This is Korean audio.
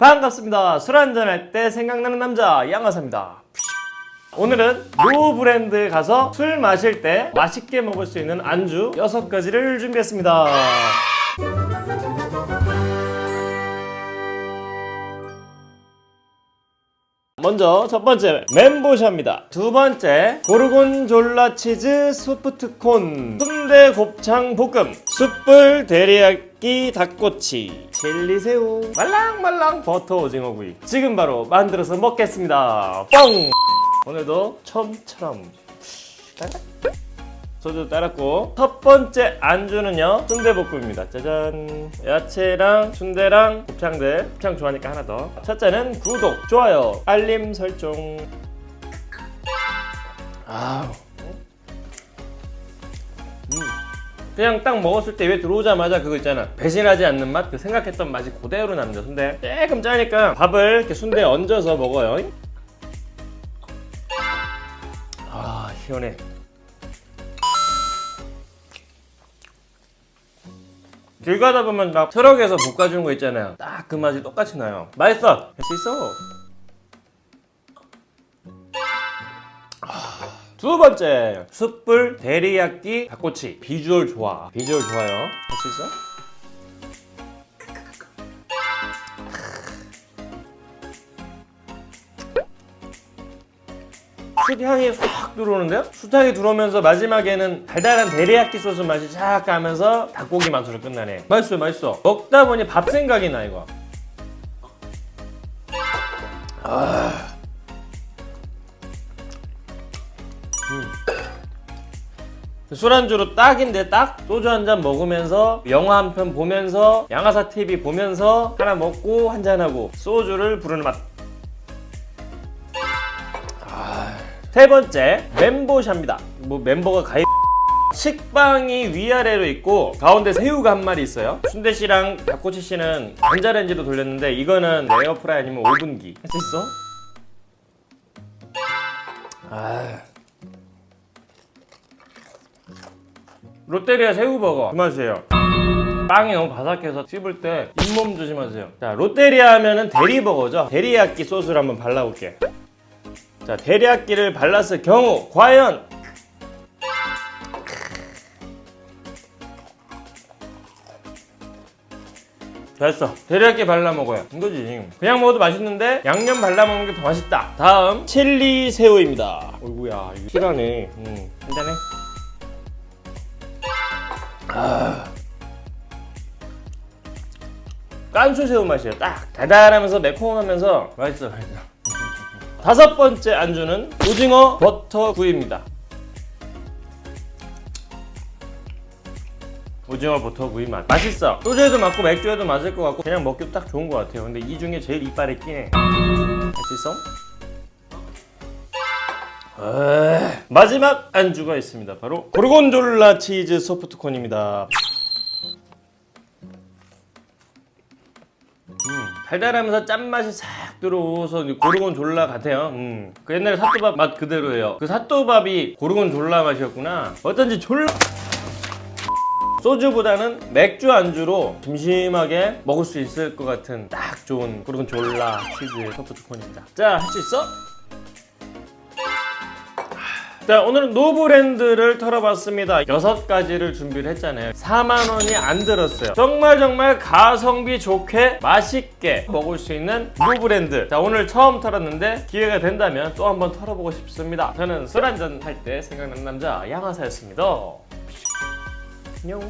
반갑습니다. 술 한잔할 때 생각나는 남자 양화사입니다. 오늘은 노 브랜드 가서 술 마실 때 맛있게 먹을 수 있는 안주 6가지를 준비했습니다. 먼저 첫 번째 멘보샤입니다. 두 번째 고르곤졸라 치즈 소프트콘 순대 곱창 볶음. 숯불 데리야끼 닭꼬치. 젤리새우. 말랑말랑 버터 오징어 구이. 지금 바로 만들어서 먹겠습니다. 뻥! 오늘도 처음처럼 소주 따랐고 첫 번째 안주는요 순대볶음입니다. 짜잔. 야채랑 순대랑 곱창들. 곱창 좋아하니까 하나 더. 첫째는 구독 좋아요 알림 설정. 아우. 음. 그냥 딱 먹었을 때 왜 들어오자마자 그거 있잖아 배신하지 않는 맛 그 생각했던 맛이 그대로 납니다 순대 조금 짜니까 밥을 이렇게 순대에 얹어서 먹어요 아 시원해 길 가다 보면 막 트럭에서 볶아주는 거 있잖아요. 딱 그 맛이 똑같이 나요. 맛있어. 할수 있어. 두 번째. 숯불 데리야끼 닭꼬치. 비주얼 좋아. 비주얼 좋아요. 할 수 있어? 숯향이 확 들어오는데요? 숯향이 들어오면서 마지막에는 달달한 데리야끼 소스 맛이 쫙 가면서 닭고기 맛으로 끝나네. 맛있어요 맛있어. 먹다 보니 밥 생각이 나 이거 술안주로 딱인데 딱 소주 한 잔 먹으면서 영화 한 편 보면서 양아사 TV 보면서 하나 먹고 한 잔하고 소주를 부르는 맛세 번째 멤버샤입니다. 뭐 멤버가 가입 식빵이 위아래로 있고 가운데 새우가 한 마리 있어요. 순대 씨랑 닭꼬치 씨는 전자레인지로 돌렸는데 이거는 에어프라이 아니면 오븐기 할 수 있어? 아. 롯데리아 새우버거 그 맛이에요. 빵이 너무 바삭해서 씹을 때 잇몸 조심하세요. 자 롯데리아 하면은 대리버거죠. 데리야끼 소스를 한번 발라볼게. 자, 데리야끼를 발랐을 경우 과연 됐어. 데리야끼 발라 먹어요. 이거지. 그냥 먹어도 맛있는데 양념 발라 먹는 게 더 맛있다. 다음 칠리 새우입니다. 어이구야, 이거 실하네. 음, 한잔해. 아. 깐소 새우 맛이에요. 딱 달달하면서 매콤하면서 맛있어, 맛있어. 다섯 번째 안주는 오징어 버터 구이입니다. 오징어 버터 구이 맛 맛있어. 소주에도 맞고 맥주에도 맞을 것 같고 그냥 먹기도 딱 좋은 것 같아요. 근데 이 중에 제일 이빨에 끼네. 할수 있어? 마지막 안주가 있습니다. 바로 고르곤졸라 치즈 소프트콘입니다. 음, 달달하면서 짠맛이 싹 들어오서 고르곤졸라 같아요. 음. 그 옛날에 사또밥 맛 그대로예요. 그 사또밥이 고르곤졸라 맛이었구나. 어쩐지 졸라 소주보다는 맥주 안주로 심심하게 먹을 수 있을 것 같은 딱 좋은 고르곤졸라 치즈 소프트콘입니다. 자, 할 수 있어? 자 오늘은 노브랜드를 털어봤습니다. 여섯 가지를 준비를 했잖아요. 4만원이 안 들었어요. 정말 정말 가성비 좋게 맛있게 먹을 수 있는 노브랜드. 자 오늘 처음 털었는데 기회가 된다면 또 한번 털어보고 싶습니다. 저는 술 한잔 할 때 생각나는 남자 양화사였습니다. 안녕